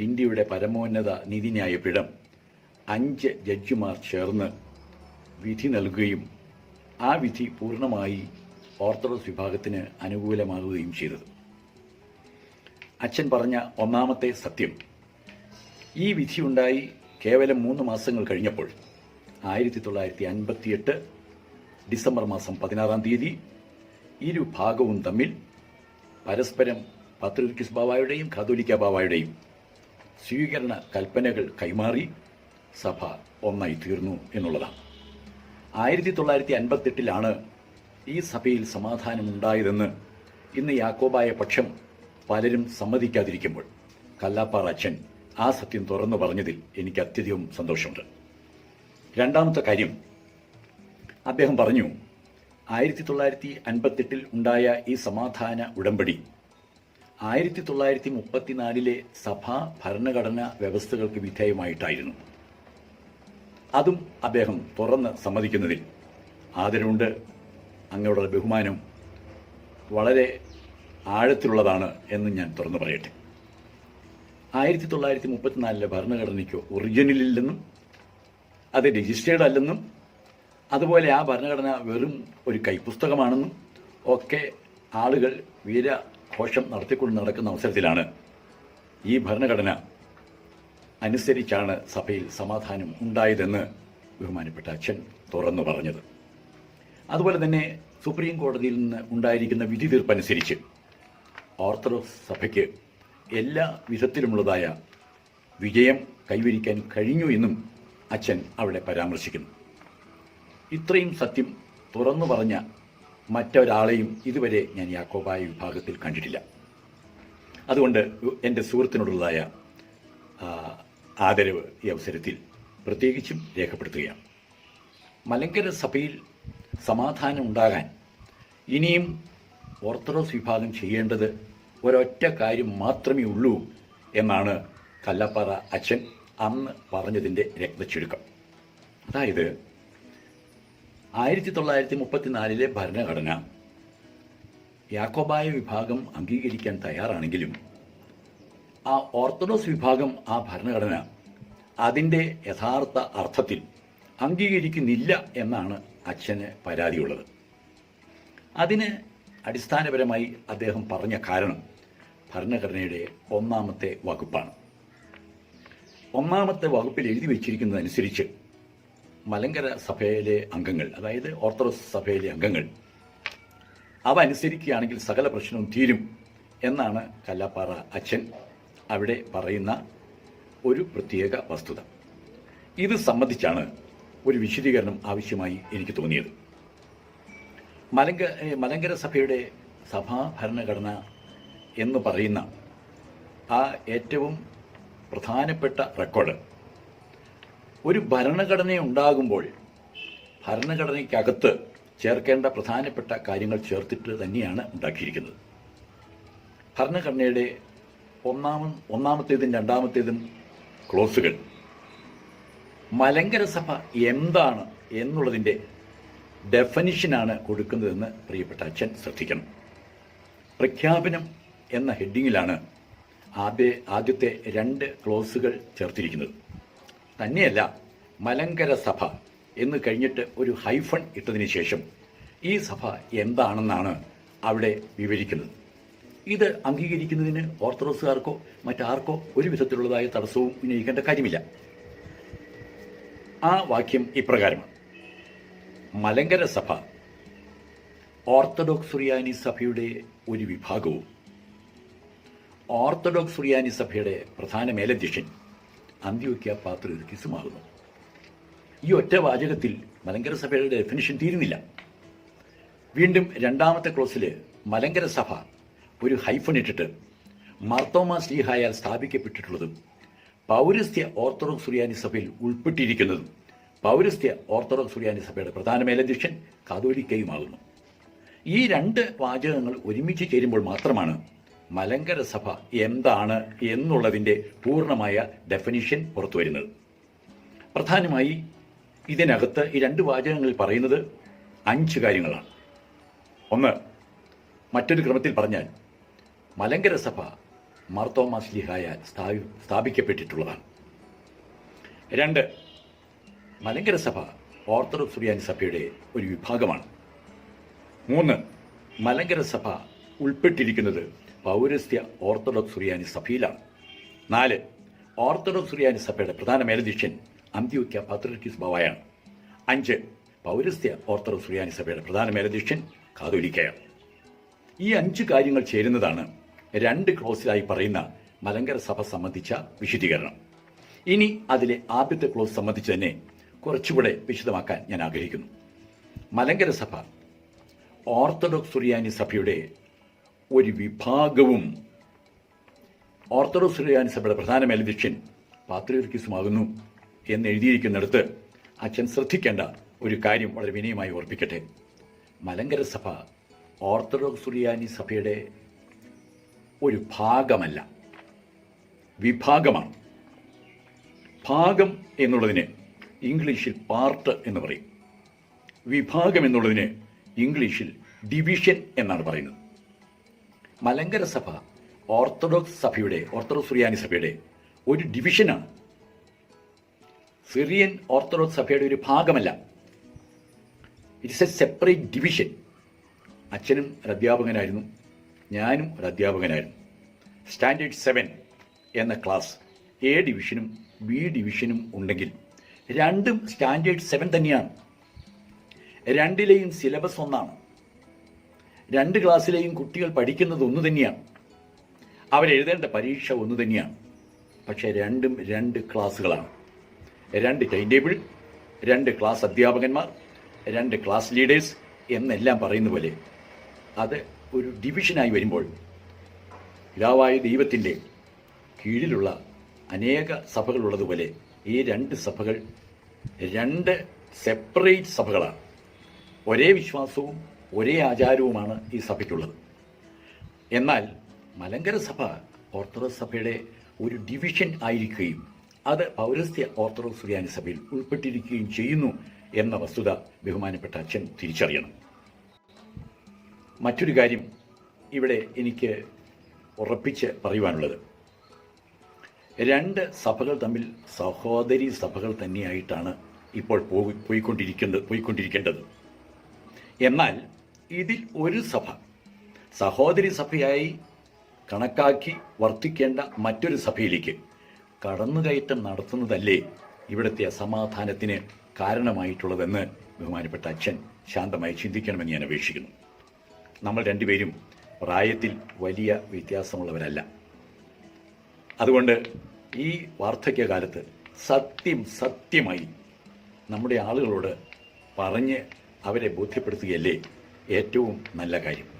ഇന്ത്യയുടെ പരമോന്നത നീതിന്യായ പീഠം അഞ്ച് ജഡ്ജിമാർ ചേർന്ന് വിധി നൽകുകയും ആ വിധി പൂർണമായി ഓർത്തഡോക്സ് വിഭാഗത്തിന് അനുകൂലമാകുകയും ചെയ്തത്. അച്ഛൻ പറഞ്ഞ ഒന്നാമത്തെ സത്യം ഈ വിധിയുണ്ടായി കേവലം മൂന്ന് മാസങ്ങൾ കഴിഞ്ഞപ്പോൾ ആയിരത്തി തൊള്ളായിരത്തി അൻപത്തിയെട്ട് ഡിസംബർ മാസം പതിനാറാം തീയതി ഇരു ഭാഗവും തമ്മിൽ പരസ്പരം പത്രികിസ് ബാബായുടെയും കാതോലിക്ക ബാവായുടെയും സ്വീകരണ കൽപ്പനകൾ കൈമാറി സഭ ഒന്നായി തീർന്നു എന്നുള്ളതാണ്. ആയിരത്തി തൊള്ളായിരത്തി അൻപത്തെട്ടിലാണ് ഈ സഭയിൽ സമാധാനമുണ്ടായതെന്ന് ഇന്ന് യാക്കോബായ പക്ഷം പലരും സമ്മതിക്കാതിരിക്കുമ്പോൾ കല്ലാപ്പാറ അച്ഛൻ ആ സത്യം തുറന്നു പറഞ്ഞതിൽ എനിക്ക് അത്യധികം സന്തോഷമുണ്ട്. രണ്ടാമത്തെ കാര്യം അദ്ദേഹം പറഞ്ഞു ആയിരത്തി തൊള്ളായിരത്തി അൻപത്തെട്ടിൽ ഉണ്ടായ ഈ സമാധാന ഉടമ്പടി ആയിരത്തി തൊള്ളായിരത്തി മുപ്പത്തിനാലിലെ സഭാ ഭരണഘടന വ്യവസ്ഥകൾക്ക് വിധേയമായിട്ടായിരുന്നു. അതും അദ്ദേഹം തുറന്ന് സമ്മതിക്കുന്നതിൽ. ആദരവുണ്ട് അങ്ങയോടുള്ള ബഹുമാനം വളരെ ആഴത്തിലുള്ളതാണ് എന്ന് ഞാൻ തുറന്നു പറയട്ടെ. ആയിരത്തി തൊള്ളായിരത്തി മുപ്പത്തിനാലിലെ ഭരണഘടനയ്ക്ക് ഒറിജിനലില്ലെന്നും അത് രജിസ്റ്റേർഡ് അല്ലെന്നും അതുപോലെ ആ ഭരണഘടന വെറും ഒരു കൈപ്പുസ്തകമാണെന്നും ഒക്കെ ആളുകൾ വീരഘോഷം നടത്തിക്കൊണ്ട് നടക്കുന്ന അവസരത്തിലാണ് ഈ ഭരണഘടന അനുസരിച്ചാണ് സഭയിൽ സമാധാനം ഉണ്ടായതെന്ന് ബഹുമാനപ്പെട്ട അച്ഛൻ തുറന്നു പറഞ്ഞത്. അതുപോലെ തന്നെ സുപ്രീം കോടതിയിൽ നിന്ന് ഉണ്ടായിരിക്കുന്ന വിധി തീർപ്പനുസരിച്ച് ഓർത്തഡോക്സ് സഭയ്ക്ക് എല്ലാ വിധത്തിലുമുള്ളതായ വിജയം കൈവരിക്കാൻ കഴിഞ്ഞു എന്നും അച്ഛൻ അവിടെ പരാമർശിക്കുന്നു. ഇത്രയും സത്യം തുറന്നു പറഞ്ഞ മറ്റൊരാളെയും ഇതുവരെ ഞാൻ യാക്കോബായ വിഭാഗത്തിൽ കണ്ടിട്ടില്ല. അതുകൊണ്ട് എന്റെ സുഹൃത്തിനോടുള്ളതായ ആദരവ് ഈ അവസരത്തിൽ പ്രത്യേകിച്ചും രേഖപ്പെടുത്തുകയാണ്. മലങ്കര സഭയിൽ സമാധാനം ഉണ്ടാകാൻ ഇനിയും ഓർത്തഡോക്സ് വിഭാഗം ചെയ്യേണ്ടത് ഒരൊറ്റ കാര്യം മാത്രമേ ഉള്ളൂ എന്നാണ് കല്ലപ്പാറ അച്ഛൻ അന്ന് പറഞ്ഞതിന്റെ രക്തച്ചുരുക്കം. അതായത് ആയിരത്തി തൊള്ളായിരത്തി മുപ്പത്തിനാലിലെ ഭരണഘടന യാക്കോബായ വിഭാഗം അംഗീകരിക്കാൻ തയ്യാറാണെങ്കിലും ആ ഓർത്തഡോക്സ് വിഭാഗം ആ ഭരണഘടന അതിന്റെ യഥാർത്ഥ അർത്ഥത്തിൽ അംഗീകരിക്കുന്നില്ല എന്നാണ് അച്ഛന് പരാതിയുള്ളത്. അതിന് അടിസ്ഥാനപരമായി അദ്ദേഹം പറഞ്ഞ കാരണം ഭരണഘടനയുടെ ഒന്നാമത്തെ വകുപ്പാണ്. ഒന്നാമത്തെ വകുപ്പിൽ എഴുതി വച്ചിരിക്കുന്നതനുസരിച്ച് മലങ്കര സഭയിലെ അംഗങ്ങൾ അതായത് ഓർത്തഡോക്സ് സഭയിലെ അംഗങ്ങൾ അവ അനുസരിക്കുകയാണെങ്കിൽ സകല പ്രശ്നവും തീരും എന്നാണ് കല്ലാപ്പാറ അച്ഛൻ അവിടെ പറയുന്ന ഒരു പ്രത്യേക വസ്തുത. ഇത് സംബന്ധിച്ചാണ് ഒരു വിശദീകരണം ആവശ്യമായി എനിക്ക് തോന്നിയത്. മലങ്ക മലങ്കര സഭയുടെ സഭാ ഭരണഘടന എന്ന് പറയുന്ന ആ ഏറ്റവും പ്രധാനപ്പെട്ട റെക്കോർഡ് ഒരു ഭരണഘടന ഉണ്ടാകുമ്പോൾ ഭരണഘടനയ്ക്കകത്ത് ചേർക്കേണ്ട പ്രധാനപ്പെട്ട കാര്യങ്ങൾ ചേർത്തിട്ട് തന്നെയാണ് ഉണ്ടാക്കിയിരിക്കുന്നത്. ഭരണഘടനയുടെ ഒന്നാമ ഒന്നാമത്തേതും രണ്ടാമത്തേതും ക്ലോസുകൾ. മലങ്കര സഭ എന്താണ് എന്നുള്ളതിന്റെ ഡെഫനിഷനാണ് കൊടുക്കുന്നതെന്ന് പ്രിയപ്പെട്ട അച്ഛൻ ശ്രദ്ധിക്കണം. പ്രഖ്യാപനം എന്ന ഹെഡിങ്ങിലാണ് ആദ്യ ആദ്യത്തെ രണ്ട് ക്ലോസുകൾ ചേർത്തിരിക്കുന്നത്. തന്നെയല്ല മലങ്കര സഭ എന്ന് കഴിഞ്ഞിട്ട് ഒരു ഹൈഫൺ ഇട്ടതിന് ശേഷം ഈ സഭ എന്താണെന്നാണ് അവിടെ വിവരിക്കുന്നത്. ഇത് അംഗീകരിക്കുന്നതിന് ഓർത്തഡോക്സുകാർക്കോ മറ്റാർക്കോ ഒരു വിധത്തിലുള്ളതായ തടസ്സവും ഉന്നയിക്കേണ്ട കാര്യമില്ല. ആ വാക്യം ഇപ്രകാരമാണ്. മലങ്കര സഭ ഓർത്തഡോക്സ് സുറിയാനി സഭയുടെ ഒരു വിഭാഗവും ഓർത്തഡോക്സ് സുറിയാനി സഭയുടെ പ്രധാന മേലധ്യക്ഷൻ അന്ത്യോക്യ പാത്രികിസുമാകുന്നു ഈ ഒറ്റ വാചകത്തിൽ മലങ്കര സഭയുടെ ഡെഫിനിഷൻ തീരുന്നില്ല. വീണ്ടും രണ്ടാമത്തെ ക്ലോസിൽ മലങ്കര സഭ ഒരു ഹൈഫൺ ഇട്ടിട്ട് മാർത്തോമ സ്ലീഹായാൽ സ്ഥാപിക്കപ്പെട്ടിട്ടുള്ളതും പൗരസ്ത്യ ഓർത്തഡോക്സ് സുറിയാനി സഭയിൽ ഉൾപ്പെട്ടിരിക്കുന്നതും പൗരസ്ത്യ ഓർത്തഡോക്സ് സുറിയാനി സഭയുടെ പ്രധാന മേലധ്യക്ഷൻ കാതോലിക്കയുമാകുന്നു. ഈ രണ്ട് വാചകങ്ങൾ ഒരുമിച്ച് ചേരുമ്പോൾ മാത്രമാണ് മലങ്കര സഭ എന്താണ് എന്നുള്ളതിന്റെ പൂർണമായ ഡെഫിനിഷൻ പുറത്തു വരുന്നത് പ്രധാനമായി ഇതിനകത്ത് ഈ രണ്ട് വാചകങ്ങളിൽ പറയുന്നത് അഞ്ച് കാര്യങ്ങളാണ്. ഒന്ന് മറ്റൊരു ക്രമത്തിൽ പറഞ്ഞാൽ മലങ്കര സഭ മാർത്തോമാസ്ലിഹായ സ്ഥാപി സ്ഥാപിക്കപ്പെട്ടിട്ടുള്ളതാണ്. രണ്ട് മലങ്കര സഭ ഓർത്തഡോക്സ് സുറിയാനി സഭയുടെ ഒരു വിഭാഗമാണ്. മൂന്ന് മലങ്കര സഭ ഉൾപ്പെട്ടിരിക്കുന്നത് പൗരസ്ത്യ ഓർത്തഡോക്സ് സുറിയാനി സഭയിലാണ്. നാല് ഓർത്തഡോക്സ് സുറിയാനി സഭയുടെ പ്രധാന മേലധ്യക്ഷൻ അന്ത്യോക്യ പത്രിക്കിസ് ബവായാണ്. അഞ്ച് പൗരസ്ത്യ ഓർത്തഡോക്സ് സുറിയാനി സഭയുടെ പ്രധാന മേലധ്യക്ഷൻ കാതോലിക്കയാണ്. ഈ അഞ്ച് കാര്യങ്ങൾ ചേരുന്നതാണ് രണ്ട് ക്ലോസിലായി പറയുന്ന മലങ്കര സഭ സംബന്ധിച്ച വിശദീകരണം. ഇനി അതിലെ ആദ്യത്തെ ക്ലോസ് സംബന്ധിച്ച് തന്നെ കുറച്ചുകൂടെ വിശദമാക്കാൻ ഞാൻ ആഗ്രഹിക്കുന്നു. മലങ്കര സഭ ഓർത്തഡോക്സ് സുറിയാനി സഭയുടെ ഒരു വിഭാഗവും ഓർത്തഡോക്സ് സുറിയാനി സഭയുടെ പ്രധാന മേലധ്യക്ഷൻ എന്ന് എഴുതിയിരിക്കുന്നിടത്ത് അച്ഛൻ ശ്രദ്ധിക്കേണ്ട ഒരു കാര്യം വളരെ വിനയമായി ഓർപ്പിക്കട്ടെ. മലങ്കര സഭ ഓർത്തഡോക്സ് റിയാനി സഭയുടെ ഒരു ഭാഗമല്ല. വിഭാഗമാണ്. ഭാഗം എന്നുള്ളതിന് ഇംഗ്ലീഷിൽ പാർട്ട് എന്ന് പറയും. വിഭാഗം എന്നുള്ളതിന് ഇംഗ്ലീഷിൽ ഡിവിഷൻ എന്നാണ് പറയുന്നത്. മലങ്കര സഭ ഓർത്തഡോക്സ് സഭയുടെ ഓർത്തഡോക്സ് സുറിയാനി സഭയുടെ ഒരു ഡിവിഷനാണ് സിറിയൻ ഓർത്തഡോക്സ് സഭയുടെ ഒരു ഭാഗമല്ല. ഇറ്റ്സ് എ സെപ്പറേറ്റ് ഡിവിഷൻ അച്ഛനും ഒരു അധ്യാപകനായിരുന്നു ഞാനും ഒരു അധ്യാപകനായിരുന്നു. സ്റ്റാൻഡേർഡ് സെവൻ എന്ന ക്ലാസ് എ ഡിവിഷനും ബി ഡിവിഷനും ഉണ്ടെങ്കിൽ രണ്ടും സ്റ്റാൻഡേർഡ് സെവൻ തന്നെയാണ്. രണ്ടിലെയും സിലബസ് ഒന്നാണ്. രണ്ട് ക്ലാസ്സിലെയും കുട്ടികൾ പഠിക്കുന്നത് ഒന്ന് തന്നെയാണ്. അവരെഴുതേണ്ട പരീക്ഷ ഒന്ന് തന്നെയാണ്. പക്ഷേ രണ്ടും രണ്ട് ക്ലാസ്സുകളാണ്. രണ്ട് ടൈം ടേബിൾ രണ്ട് ക്ലാസ് അധ്യാപകന്മാർ രണ്ട് ക്ലാസ് ലീഡേഴ്സ് എന്നെല്ലാം പറയുന്ന പോലെ അത് ഒരു ഡിവിഷനായി വരുമ്പോൾ പിതാവായ ദൈവത്തിന്റെ കീഴിലുള്ള അനേക സഭകളുള്ളതുപോലെ ഈ രണ്ട് സഭകൾ രണ്ട് സെപ്പറേറ്റ് സഭകളാണ്. ഒരേ വിശ്വാസവും ഒരേ ആചാരവുമാണ് ഈ സഭയ്ക്കുള്ളത്. എന്നാൽ മലങ്കര സഭ ഓർത്തഡോക്സ് സഭയുടെ ഒരു ഡിവിഷൻ ആയിരിക്കുകയും അത് പൗരസ്ത്യ ഓർത്തഡോക്സ് സുറിയാനി സഭയിൽ ഉൾപ്പെട്ടിരിക്കുകയും ചെയ്യുന്നു എന്ന വസ്തുത ബഹുമാനപ്പെട്ട അച്ഛൻ തിരിച്ചറിയണം. മറ്റൊരു കാര്യം ഇവിടെ എനിക്ക് ഉറപ്പിച്ച് പറയുവാനുള്ളത്. രണ്ട് സഭകൾ തമ്മിൽ സഹോദരി സഭകൾ തന്നെയായിട്ടാണ് ഇപ്പോൾ പോയി പോയിക്കൊണ്ടിരിക്കുന്നത് പോയിക്കൊണ്ടിരിക്കേണ്ടത്. എന്നാൽ ഇതിൽ ഒരു സഭ സഹോദരി സഭയായി കണക്കാക്കി വർത്തിക്കേണ്ട മറ്റൊരു സഭയിലേക്ക് കടന്നുകയറ്റം നടത്തുന്നതല്ലേ ഇവിടുത്തെ അസമാധാനത്തിന് കാരണമായിട്ടുള്ളതെന്ന് ബഹുമാനപ്പെട്ട അച്ഛൻ ശാന്തമായി ചിന്തിക്കണമെന്ന് ഞാൻ അപേക്ഷിക്കുന്നു. നമ്മൾ രണ്ടുപേരും പ്രായത്തിൽ വലിയ വ്യത്യാസമുള്ളവരല്ല. അതുകൊണ്ട് ഈ വാർദ്ധക്യകാലത്ത് സത്യം സത്യമായി നമ്മുടെ ആളുകളോട് പറഞ്ഞ് അവരെ ബോധ്യപ്പെടുത്തുകയല്ലേ ഏറ്റവും നല്ല കാര്യം.